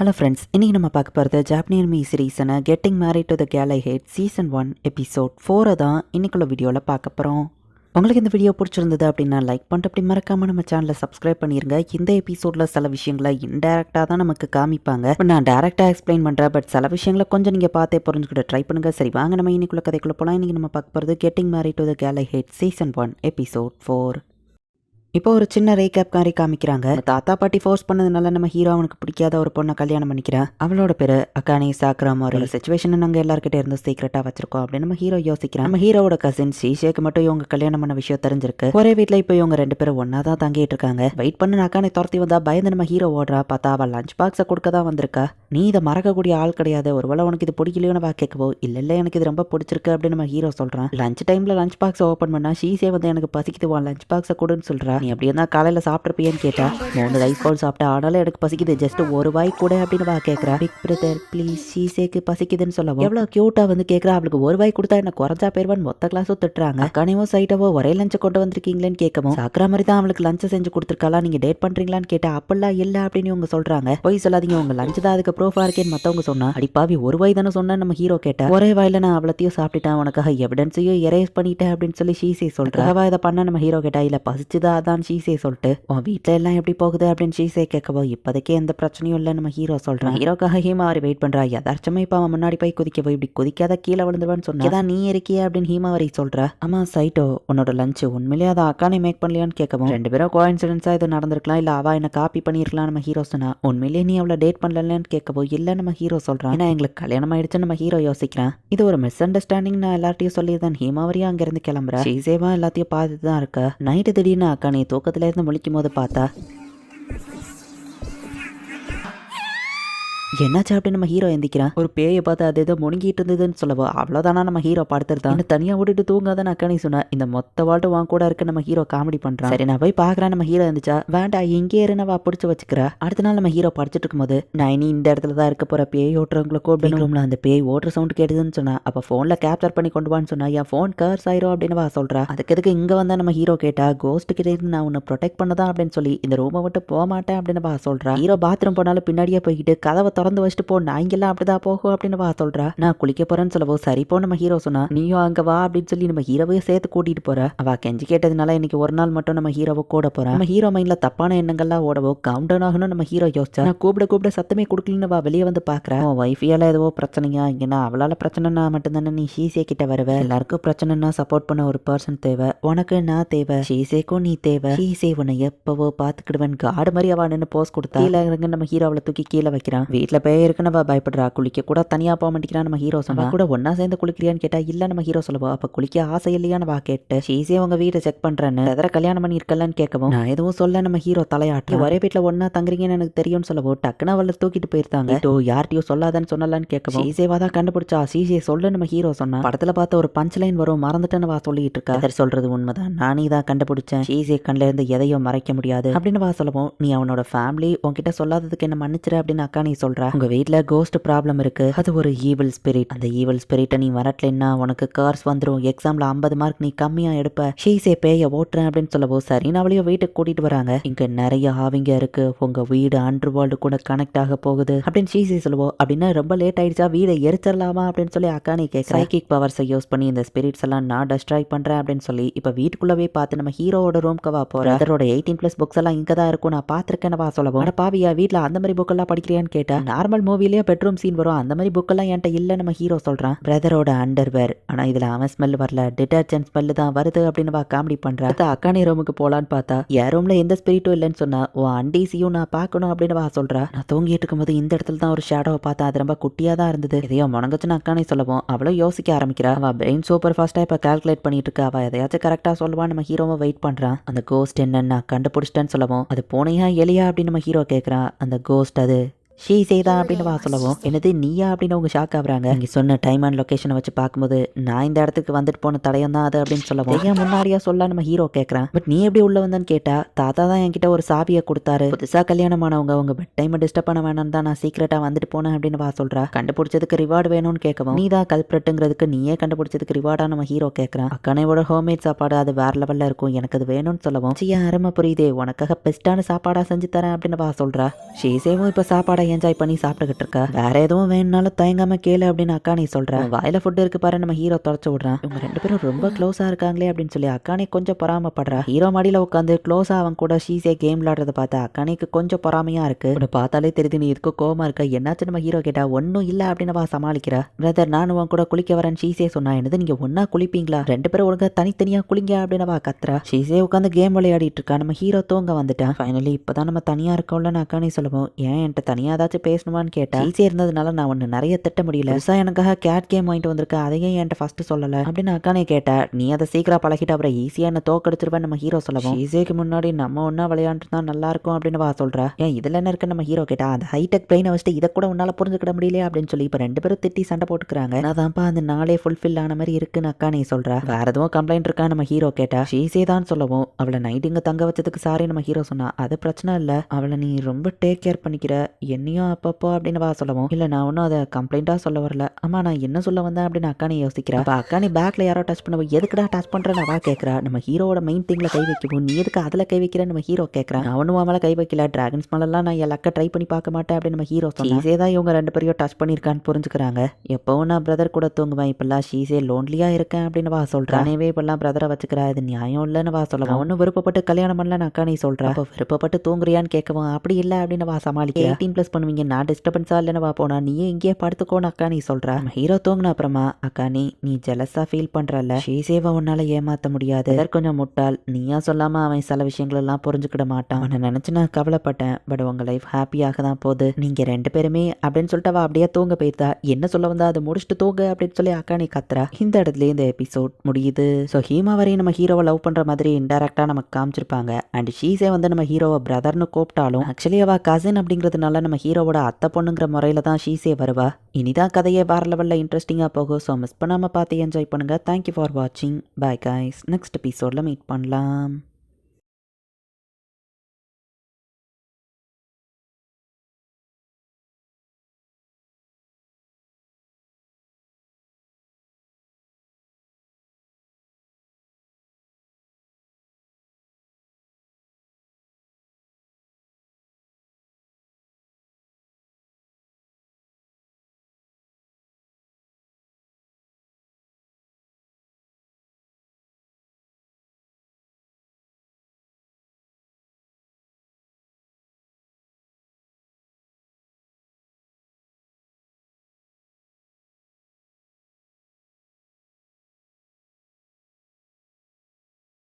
Hello friends இன்றைக்கி நம்ம பார்க்க போகிறது ஜாப்பனியன் மீ சீரீஸனை getting married to the girl I hate season one episode ஃபோரை தான் இன்றைக்குள்ள வீடியோவில் பார்க்க போகிறோம் உங்களுக்கு இந்த வீடியோ பிடிச்சிருந்தது அப்படின்னா லைக் பண்ணிட்டு அப்படி மறக்காமல் நம்ம சேனலை சப்ஸ்கிரைப் பண்ணிடுங்க இந்த எபிசோடில் சில விஷயங்களை இன்டெரக்டாக தான் நமக்கு காமிப்பாங்க. நான் டேரெக்டாக எக்ஸ்பிளைன் பண்ணுறேன் பட் சில விஷயங்களை கொஞ்சம் நீங்கள் பார்த்தே புரிஞ்சுக்கிட்டு ட்ரை பண்ணுங்கள் சரி வாங்க நம்ம இன்னைக்குள்ள கதைக்குள்ள போகலாம் இன்றைக்கி நம்ம பார்க்க போகிறது getting married to the girl I hate season one episode four இப்போ ஒரு சின்ன ரேகேப் மாதிரி காமிக்கிறாங்க. தாத்தா பாட்டி ஃபோர்ஸ் பண்ணதுனால நம்ம ஹீரோ அவனுக்கு பிடிக்காத ஒரு பொண்ணை கல்யாணம் பண்ணிக்கிறான் அவளோட பேரு அக்கானி சாக்ராம் ஒரு சுச்சுவேஷன் நாங்கள் எல்லாருக்கிட்ட இருந்து சீக்கிரட்டா வச்சிருக்கோம் அப்படின்னு நம்ம ஹீரோ யோசிக்கிறான். நம்ம ஹீரோட கசின் ஸ்ரீஷேக்கு மட்டும் இவங்க கல்யாணம் பண்ண விஷயம் தெரிஞ்சிருக்கு. ஒரே வீட்டில் இப்போ இவங்க ரெண்டு பேரும் ஒன்னா தான் தங்கிட்டு இருக்காங்க. வெயிட் பண்ண அக்கானை துரத்தி வந்தா பயந்து நம்ம ஹீரோ ஓடுறா. பார்த்தா அவள் லஞ்ச் பாக்ஸை கொடுக்க தான் வந்திருக்கா. நீ இதை மறக்கக்கூடிய ஆள் கிடையாது. ஒருவேளை உனக்கு இது பிடிக்கலையோன்னு வா கேட்கவோ. இல்ல இல்ல எனக்கு இது ரொம்ப பிடிச்சிருக்கு அப்படின்னு நம்ம ஹீரோ சொல்றான். லஞ்ச் டைம்ல லஞ்ச் பாக்ஸ் ஓப்பன் பண்ணா ஷீசே வந்து எனக்கு பசிக்குது. லஞ்ச் பாக்ஸை கொடுன்னு சொல்றா. நீ அப்படியே தான் காலையில சாப்பிட்ருப்பியன்னு கேட்டா மூணு ரைஸ் பவுல் சாப்பிட்டா ஆனாலும் எனக்கு பசிக்குது. ஜஸ்ட் ஒரு வாய் கூட அப்படின்னு வா கேட்கறா பிக் பிரதர் ப்ளீஸ் சீசேக்கு பசிக்குதுன்னு சொல்லவும் எவ்வளவு கியூட்டா வந்து கேட்கறா அவளுக்கு ஒரு வாய் கொடுத்தா என்ன குறைஞ்சா போயிருவான்னு மொத்த கிளாஸும் திட்டுறாங்க. கனிவோ சைட்டாவோ ஒரே லஞ்சை கொண்டு வந்திருக்கீங்களேன்னு கேட்கவும் சாக்கரா மாதிரி தான் அவளுக்கு லஞ்சை செஞ்சு கொடுத்துருக்காளா? நீங்க டேட் பண்றீங்களான்னு கேட்டா அப்பெல்லாம் இல்ல அப்படின்னு இவங்க சொல்றாங்க. போய் சொல்லாதீங்க. உங்க லஞ்ச் தான் அதுக்கு ப்ரூஃபா இருக்கேன்னு மத்தவங்க சொன்னா அடிப்பாவி ஒரு வாய் தானே சொன்னா நம்ம ஹீரோ கேட்டா ஒரே வாயில நான் அவ்வளத்தையும் சாப்பிட்டுட்டேன். உனக்காக எவிடன்ஸையும் எரேஸ் பண்ணிட்டேன். அப்படின்னு சொல்லி ஷீசே சொல்றா. இதை பண்ண நம்ம ஹீரோ கேட்டா இல்ல பசிச்சுதான் அதான் ஷீசே சொல்லிட்டு உன் வீட்ல எல்லாம் எப்படி போகுது? அப்படின்னு ஷீசே கேட்கவோ இப்போதைக்கு எந்த பிரச்சனையும் இல்லை நம்ம ஹீரோ சொல்றான். ஹீரோக்காக ஹீமா அவரை வெயிட் பண்றா யதார்த்தமா இப்ப அவன் முன்னாடி போய் குதிக்கவோ இப்படி குதிக்காத கீழே விழுந்துருவான்னு சொன்னா? "ஏதா நீ இருக்கியே? அப்படின்னு ஹீமாவரி சொல்றா. ஆமா சைட்டோ உன்னோட லஞ்ச் உண்மையிலேயே அதை அக்கானே மேக் பண்ணலையான்னு கேட்கவும் ரெண்டு பேரும் கோயின்சிடன்ஸா இது நடந்திருக்கலாம் இல்ல அவ என்ன காப்பி பண்ணிருக்கலாம் நம்ம ஹீரோ சொன்னா? உண்மையிலேயே நீ அவளை டேட் பண்ணலன்னு கேட்கவோ இல்ல நம்ம ஹீரோ சொல்றான் ஏன்னா எங்களுக்கு கல்யாணம் ஆயிடுச்சுன்னு நம்ம ஹீரோ யோசிக்கிறான். இது ஒரு மிஸ் அண்டர்ஸ்டாண்டிங் நான் எல்லார்ட்டையும் சொல்லிதான் ஹீமாவரியா அங்கிருந்து கிளம்புறா. ஷீசேவா எல்லாத்தையும் பார்த்துட்டு தான் இருக்கா? நைட்டு திடீர்னு அக்கா நீ தூக்கத்துல இருந்து முழிக்கும் போது பார்த்தா என்னாச்சு அப்படின்னு நம்ம ஹீரோ எந்திக்கிறான் ஒரு பேயை பார்த்து அது ஏதோ முழுங்கிட்டு இருந்ததுன்னு சொல்லவோ? அவ்வளோதானா நம்ம ஹீரோ படுத்துருதான் என்ன தனியாக விட்டுட்டு தூங்காதான் அக்கா நீ இந்த மொத்த வாழ்ட்டு வாங்க கூட இருக்கு நம்ம ஹீரோ காமெடி பண்றான் சரி நான் போய் பாக்குறேன் நம்ம ஹீரோ இருந்துச்சா வேண்டாம் இங்கே இரு நான் பிடிச்சி வச்சுக்கிறா. அடுத்த நாள் நம்ம ஹீரோ படிச்சுட்டு இருக்கும்போது நான் இனி இந்த இடத்துல தான் இருக்க போற பேய் ஓட்டுறவங்களை கூப்பிடணும். ரூம்ல அந்த பேய் ஓட்டுற சவுண்ட் கேட்டுதுன்னு சொன்னா அப்ப போன்ல கேப்சர் பண்ணி கொண்டு வான்னு சொன்னா என் ஃபோன் கர்ஸ் ஆயிரும் அப்படின்னு வா சொல்றா. அதுக்கு எதுக்கு இங்க வந்தா நம்ம ஹீரோ கேட்டா கோஸ்ட் கிட்ட இருந்து நான் உன்னை ப்ரொடெக்ட் பண்ணதான் அப்படின்னு சொல்லி இந்த ரூமை விட்டு போக மாட்டேன் அப்படின்னு வா சொல்றா. ஹீரோ பாத்ரூம் போனாலும் பின்னாடியே போய்கிட்டு கதவை திறந்து வச்சுட்டு போ நான் இங்கெல்லாம் அப்படிதான் போகும் அப்படின்னு வா சொல்றா. நான் குளிக்க போறேன்னு சொல்லவோ சரி போ நம்ம ஹீரோ சொன்னா நீயும் அங்க வா அப்படின்னு சொல்லி நம்ம ஹீரோவையும் சேர்த்து கூட்டிட்டு போற. அவ கெஞ்சி கேட்டதுனால இன்னைக்கு ஒரு நாள் மட்டும் நம்ம ஹீரோவை கூட போறா. நம்ம ஹீரோ மைண்ட்ல தப்பான எண்ணங்கள்லாம் ஓடவோ கவுண்ட் டவுன் ஆகணும் நம்ம ஹீரோ யோசிச்சா நான் கூப்பிட கூப்பிட சத்தமே கொடுக்கலன்னு வா வெளியே வந்து பாக்குறேன் உன் ஒய்ஃபியால ஏதோ பிரச்சனையா இங்கன்னா அவளால பிரச்சனைனா மட்டும்தானே நீ ஷீசே கிட்ட வருவ. எல்லாருக்கும் பிரச்சனைனா சப்போர்ட் பண்ண ஒரு பர்சன் தேவை. உனக்கு நான் தேவை. ஷீசேக்கும் நீ தேவை. ஷீசே உன்னை எப்பவோ பாத்துக்கிடுவேன் காடு மாதிரி அவ நின்று போஸ் கொடுத்தா கீழே இறங்க நம்ம ஹீரோ அவளை தூக்கி கீழே வைக்கிறான். வீட்டுல பேய் இருக்குன்னு பயப்படுறா குளிக்க கூட தனியா போக மாட்டேங்கிறா நம்ம ஹீரோ சொன்னா கூட ஒன்னா சேர்ந்து குளிக்கிறியான்னு கேட்டா இல்ல நம்ம ஹீரோ சொல்லுவா. அப்ப குளிக்க ஆசை இல்லையான்னு வா கேட்டு ஷீசே உங்க வீட்டை செக் பண்றேன்னு எதிர கல்யாணம் பண்ணி இருக்கலன்னு கேட்கவும் நான் எதுவும் சொல்ல நம்ம ஹீரோ தலையாட்டி ஒரே வீட்டுல ஒன்னா தங்குறீங்கன்னு எனக்கு தெரியும்னு சொல்லவோ டக்குன்னு அவளை தூக்கிட்டு போயிருந்தாங்க ஓ யார்ட்டையும் சொல்லாதன்னு சொன்னலான்னு கேட்கவும் ஷீசேவா தான் கண்டுபிடிச்சா. ஷீசே சொல்லு நம்ம ஹீரோ சொன்னா. படத்துல பார்த்த ஒரு பஞ்ச் லைன் வரும் மறந்துட்டேன்னு வா சொல்லிட்டு இருக்கா. அதர் சொல்றது உண்மைதான். நானே தான் கண்டுபிடிச்சேன். ஷீசே கண்ல இருந்து எதையும் மறைக்க முடியாது. அப்படின்னு வா சொல்லவும் நீ அவனோட ஃபேமிலி உன்கிட்ட சொல்லாததுக்கு என்ன மன்னிச்சிரு அப்படின்னு அக்கா நீ சொல்றா உங்க வீட்டில் கோஸ்ட் ப்ராப்ளம் இருக்கு. அது ஒரு ஈவில் ஸ்பிரிட் அந்த ஈவில் ஸ்பிரிட்டை நீ வரட்டலைன்னா உனக்கு கார்ஸ் வந்துடும் எக்ஸாம்ல ஐம்பது மார்க் நீ கம்மியா எடுப்ப. ஷீசே பேய ஓட்டுறேன் அப்படின்னு சொல்லவோ சரி நான் அவளையும் வீட்டுக்கு கூட்டிட்டு வராங்க. இங்க நிறைய ஆவிங்க இருக்கு. உங்க வீடு அண்டர் வேர்ல்டு கூட கனெக்ட் ஆக போகுது. அப்படின்னு ஷீசே சொல்லுவோம் அப்படின்னா ரொம்ப லேட் ஆயிடுச்சா? வீடை எரிச்சிடலாமா? அப்படின்னு சொல்லி அக்கா நீ கேட்க சைக்கிக் பவர்ஸை யூஸ் பண்ணி இந்த ஸ்பிரிட்ஸ் எல்லாம் நான் டெஸ்ட்ராய் பண்றேன் அப்படின்னு சொல்லி இப்ப வீட்டுக்குள்ளவே பார்த்து நம்ம ஹீரோவோட ரூம்க்கு வா போற. அதரோட எயிட்டீன் பிளஸ் புக்ஸ் எல்லாம் இங்க தான் இருக்கும். நான் பாத்திருக்கேன் வா சொல்லவும். அட பாவியா வீட்டில் அந்த மாதிரி புக் எல்லாம் படிக்கிறியான்னு கேட்டா நார்மல் மூவிலேயே பெட்ரூம் சீன் வரும். அந்த மாதிரி புக்கெல்லாம் என்கிட்ட இல்லை நம்ம ஹீரோ சொல்கிறான் பிரதரோட அண்டர்வேர் ஆனால் இதில் அவன் ஸ்மெல் வரல. டிட்டர்ஜென்ட் ஸ்மெல் தான் வருது அப்படின்னு வா காமெடி பண்ணுறா அது அக்கானி ரூமுக்கு போகலான்னு பார்த்தா என் ரூமில் எந்த ஸ்பிரிட்டும் இல்லைன்னு சொன்னா உன் அண்டீசியும் நான் பார்க்கணும் அப்படின்னு வா சொல்கிறா நான் தூங்கிட்டு இருக்கும்போது இந்த இடத்துல தான் ஒரு ஷேடோவை பார்த்தா அது ரொம்ப குட்டியாக தான் இருந்தது. இதையோ முடங்குச்சுன்னு அக்கானே சொல்லவும் அவளும் யோசிக்க ஆரம்பிக்கிறா. அவள் பிரெயின் சூப்பர் ஃபாஸ்ட்டாக இப்போ கால்குலேட் பண்ணிட்டு இருக்கா. அவள் எதையாச்சும் கரெக்டாக சொல்லுவான் நம்ம ஹீரோவை வெயிட் பண்ணுறான் அந்த கோஸ்ட் என்னன்னு நான் கண்டுபிடிச்சிட்டேன்னு சொல்லவும் அது போனையா எலியா? அப்படின்னு நம்ம ஹீரோ கேட்குறான் அந்த கோஸ்ட் அது ஷீ செய்தா அப்படின்னு வா சொல்லவும் என்னது நீயா? அப்படின்னு அவங்க ஷாக் ஆகுறாங்க. நீங்க சொன்ன டைம் அண்ட் லொகேஷனை வச்சு பார்க்கும்போது நான் இந்த இடத்துக்கு வந்துட்டு போன தடயம் தான் அது அப்படின்னு சொல்லவும் ஏன் முன்னாடியா சொல்ல நம்ம ஹீரோ கேட்கறான் பட் நீ எப்படி உள்ள வந்தேன்னு கேட்டா தாத்தா தான் என்கிட்ட ஒரு சாவியை கொடுத்தாரு. புதுசா கல்யாணம் ஆனவங்க உங்க பெட் டைம் டிஸ்டர்ப் பண்ண வேணாம்னு தான் நான் சீக்கிரட்டா வந்துட்டு போனேன் அப்படின்னு வா சொல்றா. கண்டுபிடிச்சதுக்கு ரிவார்டு வேணும்னு கேட்கவும் நீ தான் கல்பிரட்டுங்கிறதுக்கு நீயே கண்டுபிடிச்சதுக்கு ரிவார்டா நம்ம ஹீரோ கேட்கறான் அக்கனையோட ஹோம்மேட் சாப்பாடு அது வேற லெவல்ல இருக்கும். எனக்கு அது வேணும்னு சொல்லவும் சியா அருமை புரியுதே உனக்காக பெஸ்டான சாப்பாடா செஞ்சு தரேன் அப்படின்னு வா சொல்றா. ஷீசேவும் இப்ப சாப்பாடை என்ஜாய் பண்ணி சாப்பிட்டுக்கிட்டு இருக்க வேற எதுவும் வேணும்னாலும் தயங்காம கேளு அப்படின்னு அக்கானி நீ உன் வாயில ஃபுட் இருக்கு பாரு நம்ம ஹீரோ தொடச்சு விடுறான். இவங்க ரெண்டு பேரும் ரொம்ப க்ளோஸா இருக்காங்களே அப்படின்னு சொல்லி அக்கானி கொஞ்சம் பொறாமப்படுறா. ஹீரோ மடியில உட்காந்து க்ளோஸா அவன் கூட ஷீசே கேம் விளாடுறத பார்த்தா அக்கானிக்கு கொஞ்சம் பொறாமையா இருக்கு. உன்னை பார்த்தாலே தெரியுது நீ இதுக்கு கோமா இருக்க. என்னாச்சு நம்ம ஹீரோ கேட்டா ஒன்னும் இல்ல அப்படின்னு வா சமாளிக்கிற. பிரதர் நானும் உன் கூட குளிக்க வரேன் ஷீசே சொன்னா. என்னது நீங்க ஒன்னா குளிப்பீங்களா? ரெண்டு பேரும் ஒழுங்கா தனித்தனியா குளிங்க அப்படின்னு வா கத்துறா. ஷீசே உட்காந்து கேம் விளையாடிட்டு இருக்கா. நம்ம ஹீரோ தூங்க வந்துட்டான். ஃபைனலி இப்பதான் நம்ம தனியா இருக்கோம்ல நான் அக்கானி சொல்லுவோம். ஏன் என்கிட்ட தனியா ஏதாச்சும் பேசணுமான்னு கேட்டா ஈஸியா இருந்ததுனால நான் ஒன்னு நிறைய திட்ட முடியல. புதுசா எனக்காக கேட் கேம் வாங்கிட்டு வந்திருக்க அதையும் என்கிட்ட ஃபர்ஸ்ட் சொல்லல. அப்படின்னு அக்கானே கேட்டா நீ அதை சீக்கிரம் பழகிட்டு அப்புறம் ஈஸியா என்ன தோக்கடிச்சிருவேன் நம்ம ஹீரோ சொல்லவும் ஈஸியாக்கு முன்னாடி நம்ம ஒன்னா விளையாண்டு தான் நல்லா இருக்கும் அப்படின்னு வா சொல்றா. ஏன் இதுல என்ன இருக்கு நம்ம ஹீரோ கேட்டா அந்த ஹைடெக் பிரெயினை வச்சுட்டு இதை கூட உன்னால புரிஞ்சுக்கிட முடியலையா? அப்படின்னு சொல்லி இப்ப ரெண்டு பேரும் திட்டி சண்டை போட்டுக்கிறாங்க. அதான்ப்பா அந்த நாளே ஃபுல்ஃபில் ஆன மாதிரி இருக்குன்னு அக்கா நீ சொல்றா. வேற எதுவும் கம்ப்ளைண்ட் இருக்கா நம்ம ஹீரோ கேட்டா ஷீசே தான் சொல்லவும். அவளை நைட் இங்க தங்க வச்சதுக்கு சாரி நம்ம ஹீரோ சொன்னா அது பிரச்சனை இல்ல. அவளை நீ ரொம்ப டேக் கேர் பண்ணிக்கிற. என்னையும் அப்பப்போ அப்படின்னு வா சொல்லவும். இல்ல நான் ஒன்றும் அதை கம்ப்ளைண்டா சொல்ல வரல. ஆமா நான் என்ன சொல்ல வந்தேன் அப்படின்னு அக்கா நீ யோசிக்கிறா. அப்ப அக்கா நீ பேக்ல யாரோ டச் பண்ண எதுக்குடா டச் பண்றேன்னு அவ கேட்கறா நம்ம ஹீரோவோட மெயின் திங்ல கை வைக்கவும். நீ எதுக்கு அதுல கை வைக்கிற? நம்ம ஹீரோ கேட்கறான் அவனும் அவன் மேல கை வைக்கல. டிராகன்ஸ் மேலாம் நான் என் லக்க ட்ரை பண்ணி பார்க்க மாட்டேன் அப்படின்னு நம்ம ஹீரோ ஷீசே தான் இவங்க ரெண்டு பேரையும் டச் பண்ணியிருக்கான்னு புரிஞ்சுக்கிறாங்க. எப்பவும் நான் பிரதர் கூட தூங்குவேன். இப்பெல்லாம் ஷீசே லோன்லியா இருக்கேன் அப்படின்னு வா சொல்றான் எனவே இப்பெல்லாம் பிரதரை வச்சுக்கிறா. இது நியாயம் இல்லைன்னு வா சொல்ல அவனும் விருப்பப்பட்டு கல்யாணம் பண்ணல அக்கா நீ சொல்றா. அப்போ விருப்பப்பட்டு தூங்குறியான்னு கேட்கவும் அப்படி இல்லை அப்படின்னு வா சமாளிக்க எயிட்டீன் ப்ளஸ் பண்ணுவீங்க. நான் டிஸ்டர்பன்ஸாக இல்லைன்னு வா போனா நீயே இங்கேயே படுத்துக்கோன்னு அக்கா நீ சொல்றா. ஹீரோ தூங்கின அப்புறமா அக்கா நீ நீ ஜெலஸா ஃபீல் பண்றல ஷீசேவை உன்னால ஏமாத்த முடியாது. கொஞ்சம் முட்டாள். நீயா சொல்லாம அவன் சில விஷயங்கள் எல்லாம் புரிஞ்சுக்கிட மாட்டான். அவனை நினைச்சு நான் கவலைப்பட்டேன். பட் உங்க லைஃப் ஹாப்பியாக தான் போகுது. நீங்க ரெண்டு பேருமே அப்படின்னு சொல்லிட்டு அவ அப்படியே தூங்க போயிருந்தா என்ன சொல்ல வந்தா? அதை முடிச்சுட்டு தூங்க அப்படின்னு சொல்லி அக்கா நீ கத்துறா. இந்த இடத்துல இந்த எபிசோட் முடியுது. ஸோ ஹீமா வரையும் நம்ம ஹீரோவை லவ் பண்ற மாதிரி இன்டெரக்டா நமக்கு காமிச்சிருப்பாங்க. அண்ட் ஷீஸே வந்து நம்ம ஹீரோவை பிரதர்னு கூப்பிட்டாலும் ஆக்சுவலி அவ கசின் அப்படிங்கிறதுனால நம்ம ஹீரோவோட அத்தை பொண்ணுங்கிற முறையில் தான் ஷீஸே வருவா. இனிதான் கதையே வேற லெவலில் இன்ட்ரெஸ்டிங்காக போகும் ஸோ மிஸ் பண்ணாமல் பார்த்து என்ஜாய் பண்ணுங்கள் தேங்க்யூ ஃபார் வாட்சிங் பை காய்ஸ் நெக்ஸ்ட் எபிசோடில் மீட் பண்ணலாம்.